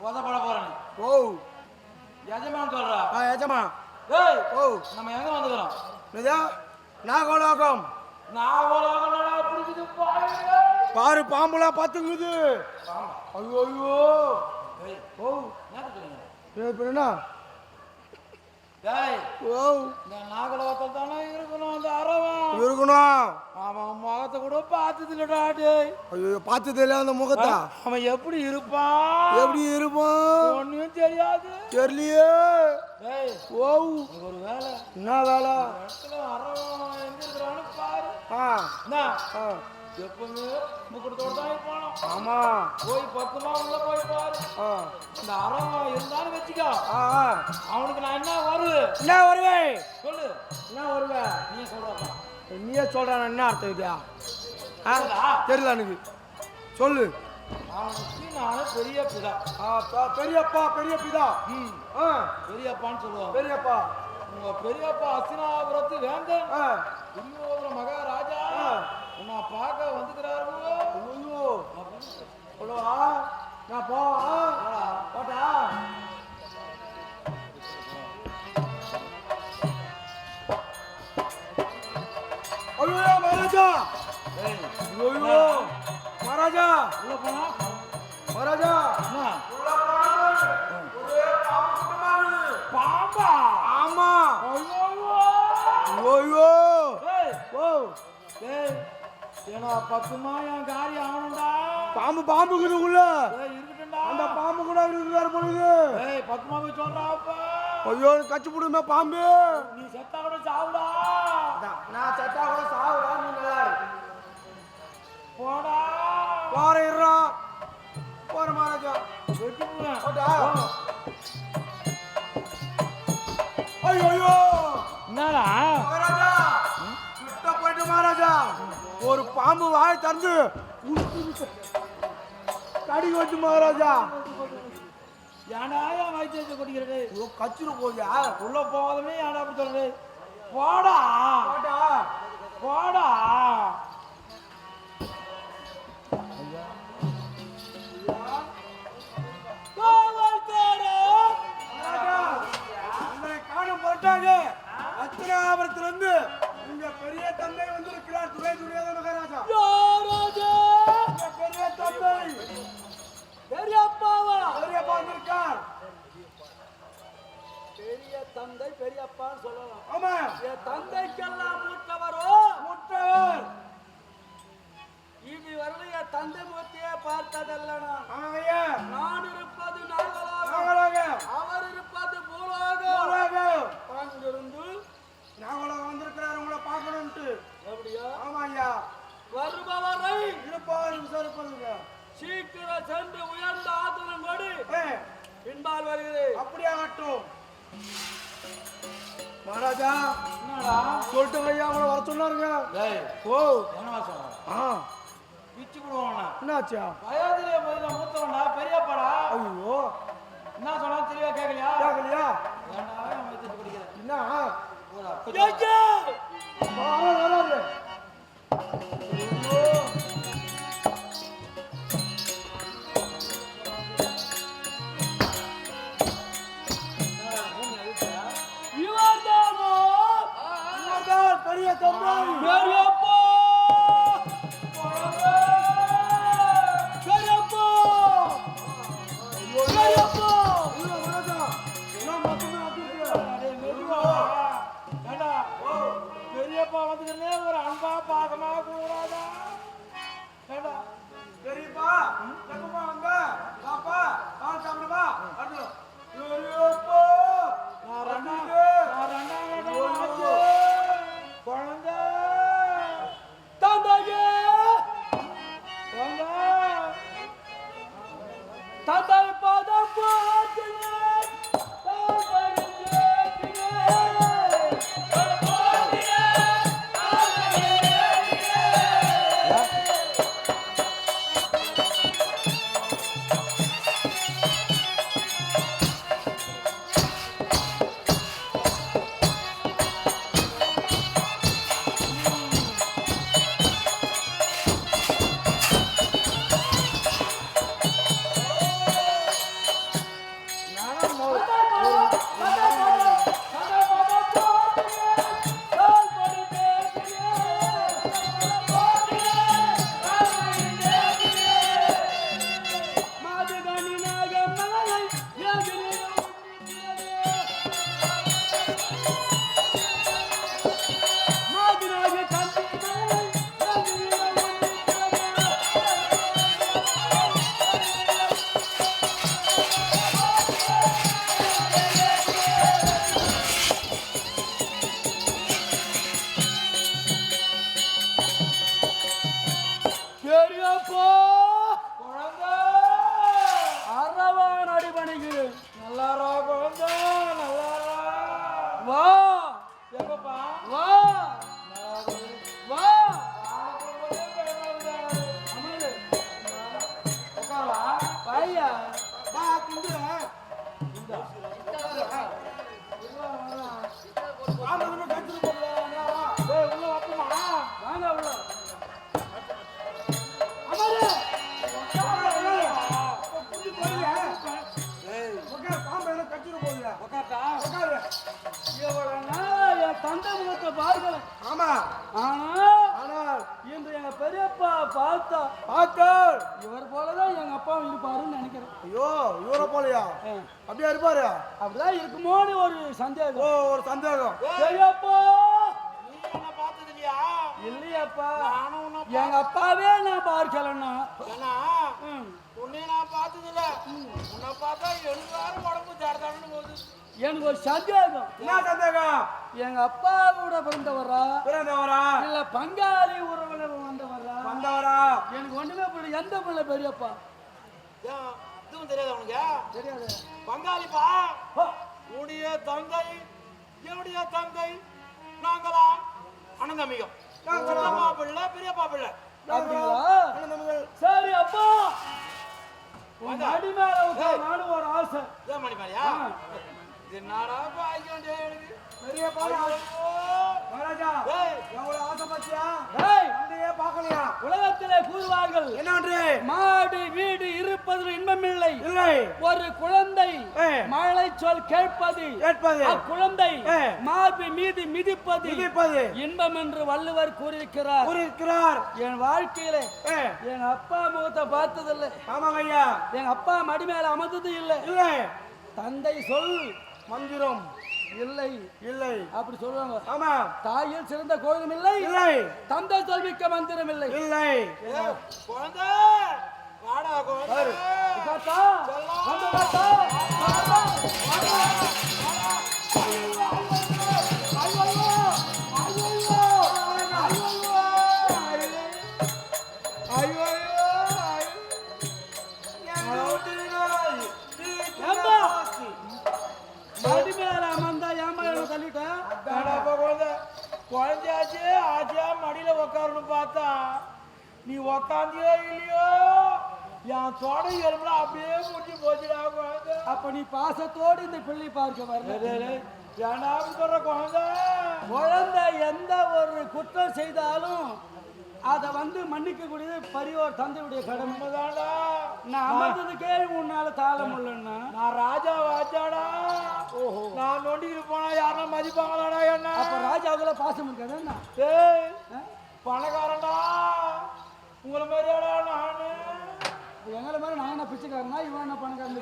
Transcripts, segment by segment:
உதப்பட போறேன் ஓ எஜமான் சொல்றா. ஆ ஏஜமா ஏய் ஓ நம்ம எங்க வந்துக்கிறோம்? நிஜா நாகலோகம். நான் உலகம்டா பிடிக்குது பாரு பாம்புலாம் பார்த்துக்குது ஐயோ ஐயோ. ஓ என்ன? எப்படி இருப்பான் எப்படி இருப்பான்? ஒன்றும் தெரியாது. தெரியலையே. ஓ. ஒரு வேலை. என்ன வேலை? அரவன் எங்க இருக்கிறான்னு பாரு. ஆ. எப்பவுமே முக்கூடத்தோட தான் இருப்பானோ ஆமா. போய் பக்கமா உள்ள போய் பாரு. ஆ. இந்த அரவன் இருந்தாலும் வச்சுக்கோ. அவனுக்கு நான் என்ன வரு? என்ன வருவே? சொல்லு. என்ன வருவே? நீ சொல்றப்பா. நீயே சொல்றான என்ன அர்த்தம் சொல்லுடா. தெரியல எனக்கு? சொல்லு. அவனுக்கு நானே பெரிய பிதா. பெரியப்பா பெரிய பிதா. ம். ஆ. பெரியப்பான்னு சொல்லுவாங்க பெரியப்பா. உங்க பெரியப்பா அஸ்தினாபுரத்து வேந்தன். மகாராஜா பார்க்க வந்துக்கிறாருங்க. ஐயோ. சொல்லவா நான் போ ஆ. போட்டா. ஐயோ மகாராஜா. ஐயோ. மகாராஜா. உள்ள போனா மகாராஜா. பாம்பு ஆமா. ஐயோ. ஐயோ. ஓ. ஏய். ஏன்னா பத்துமா என் காரியம் ஆகணும்டா. பாம்பு பாம்பு இருக்குது உள்ள. ஏய் இருக்கட்டும்டா. அந்த பாம்பு கூட இருக்கிறாரு பொழுது ஏய் பத்துமா போய் சொல்றாப்பா ஐயோ கச்சி போடுமே பாம்பு. நீ செத்தா கூட சாவுடா. நான் சட்டா கூட சாவுடா நீ நல்லா. போடா. போற இருறா போற மகாராஜா வெட்டி பாம்பு வாய் திறந்து. கடி வச்சு மகாராஜா. ஏன்டா என் வயிற்று கொட்டிக்கிறது ஐயோ கச்சிரு போயா உள்ள போகாதமே ஏன்டா அப்படி சொல்றது? போடா. போடா. உங்களை காண போட்டாங்க உங்க பெரிய தந்தை வந்திருக்கிறார் துறை துரியாத மகாராஜா. உங்க பெரிய தந்தை. பெரியப்பாவா? பெரியப்பா வந்திருக்கார். பெரிய தந்தை பெரியப்பான்னு சொல்லலாம். ஆமா என் தந்தைக்கெல்லாம் மூத்தவரோ அப்படியாகட்டும் மகாராஜா என்னடா? சொல்லிட்டு ஐயா அவங்கள வர சொன்னாருங்க. ஓ. என்னவா சொன்னான் ஆ. பிச்சு விடுவானா என்னாச்சா? வயதிலே முதல்ல மூத்தவன்டா பெரியப்பாடா. ஐயோ. என்ன சொன்னா தெளிவா கேட்கலையா இவர்தான் பெரிய தந்தை பெரியப்பா பெரியப்பா முகத்தை பார்க்கல ஆமா. ஆனா ஆனால் இன்று எங்க பெரியப்பா பார்த்தா பாக்கர் இவர் போலதான் எங்க அப்பாவும் இருப்பாருன்னு நினைக்கிறேன். ஐயோ இவரை போலையா. அப்படியே இருப்பாரு? அப்படிதான் இருக்குமோன்னு ஒரு ஓ சந்தேகம் ஒரு சந்தேகம். பெரியப்பா! இல்லையாப்பா. எங்க அப்பாவே நான் பார்க்கலன்னா. உன்னை நான் பார்த்தது இல்ல உன்னை பார்த்தா எனக்கு ஒரு சந்தேகம். என்ன சந்தேகம்? எங்க அப்பா கூட பிறந்தவரா? பிறந்தவரா? இல்ல பங்காளி உறவினர் வந்தவரா? வந்தவரா? எனக்கு ஒண்ணுமே புரியல எந்த பிள்ளை பெரியப்பா? இதுவும் தெரியாது உனக்கு? தெரியாது. பங்காளிப்பா? உடைய தங்கை என்னுடைய தங்கை நாங்களா? அண்ணன் தம்பிகம் சின்னப்பா பிள்ளை பெரியப்பா பிள்ளை. சரி அப்பா. அடி மேல உட்கார் நானும் ஒரு ஆசை. ஏன் மணி. என்னடா பாய்க்க எனக்கு? பெரிய. மகாராஜா எவ்வளவு ஆசைப்பட்டியா டேய், தந்தையே பார்க்கலையா? உலகத்திலே கூறுவார்கள் என்ன மாடு வீடு இருப்பதில் இன்பமில்லை இல்லை. ஒரு குழந்தை. மழை சொல் கேட்பது கேட்பது. அக்குழந்தை. மார்பு மீது மிதிப்பது மிதிப்பது. இன்பம் என்று வள்ளுவர் கூறியிருக்கிறார். கூறியிருக்கிறார். என் வாழ்க்கையில எங்க அப்பா முகத்தை பார்த்ததில்லை. ஆமாங்க ஐயா எங்க அப்பா மடி மேல அமர்ந்தது இல்லை. இல்லை. தந்தை சொல் மந்திரம் இல்லை. இல்லை. அப்படி சொல்லுவாங்க. ஆமா. தாயில் சிறந்த கோயிலும் இல்லை. இல்லை. தந்தை சொல்விக்க மந்திரம் இல்லை. இல்லை. குழந்தை! வாடா குழந்தை தாத்தா, வந்து தாத்தா, தாத்தா, வாடா, வாடா. ஐயோ, ஐயோ, ஐயோ, ஐயோ, ஐயோ. ஏம்பா? மடி மேல அமர்ந்தா ஏம்பா என்ன தள்ளிட்டேன்? வேடாப்பா குழந்தை குழந்தையாச்சு ஆச்சியா மடியில உக்காரணும் பார்த்தா நீ உக்காந்தியோ இல்லையோ என் தொடை எலும்புல அப்படியே முடிஞ்சு போச்சுடா குழந்தை. அப்ப நீ பாசத்தோடு இந்த பிள்ளை பார்க்க வரல அப்படி சொல்ற குழந்தை? குழந்தை எந்த ஒரு குற்றம் செய்தாலும் அதை வந்து மன்னிக்க கூடியது பெரியோர் தந்தையுடைய கடமை. நான் அமர்ந்ததுக்கே உன்னால தாழ முடியலன்னா நான் ராஜா வாச்சாடா ஓஹோ. நான் நொண்டிக்கிட்டு போனா யாருன்னா மதிப்பாங்களாடா என்ன? அப்ப ராஜாவுக்குள்ள பாசம் இருக்காது? பணக்காரன்டா. உங்களை மாதிரியாடா நானு. எங்களை மாதிரி நான் என்ன பிச்சைக்காரனா? இவன் என்ன பணக்காரன்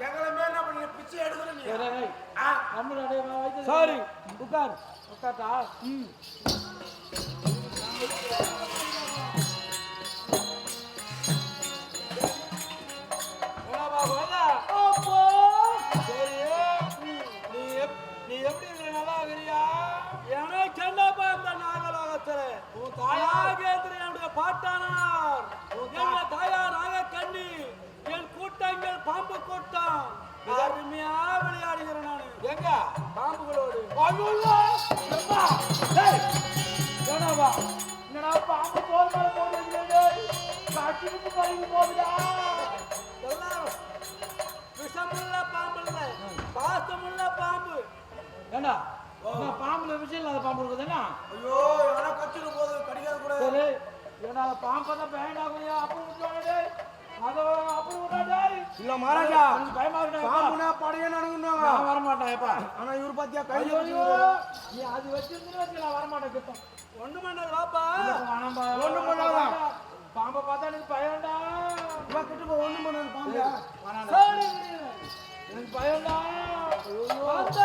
எங்களுமே என்ன பண்ணி பிச்சை எடுக்கிறேன் நீ சாரி. உட்கார். உட்காட்டா ம். என்னப்பா குழந்தை கூட்டம் அருமையா விளையாடுகிறேன் நான். எங்க? பாம்புகளோடு. என்னப்பா என்னடா பாம்பு தோல் மேல போகுதா? எல்லாம் விஷமுள்ள பாம்பு இல்ல பாசமுள்ள பாம்பு. ஏண்டா? பாம்புல விஷயம் இல்லாத பாம்பு இருக்குதுன்னா ஐயோ எவனா கச்சிட்டு போகுது கடிக்காத கூட. ஏன்னா பாம்பை தான் வேண்டாம் அப்புறம் விட்டுவானே அதை அப்புறம் விட்டாடே இல்ல மகாராஜா பயமா பாம்புனா படையே நடுங்குனாங்க நான் வரமாட்டேன் எப்பா ஆனா இவர் பாத்தியா கை ஐயோ ஐயோ. வச்சுக்கிறாரு. நீ அது வச்சிருந்தா வச்சு நான் வரமாட்டேன் கிட்டம் ஒண்ணு பண்ணது வாப்பா. வேணாம்பா ஒண்ணும் பண்ணாதான். பாம்பை பார்த்தா எனக்கு பயம்டா. இவன் கிட்ட போய் ஒண்ணும் பண்ணாது பாம்பு. எனக்கு பயம்டா.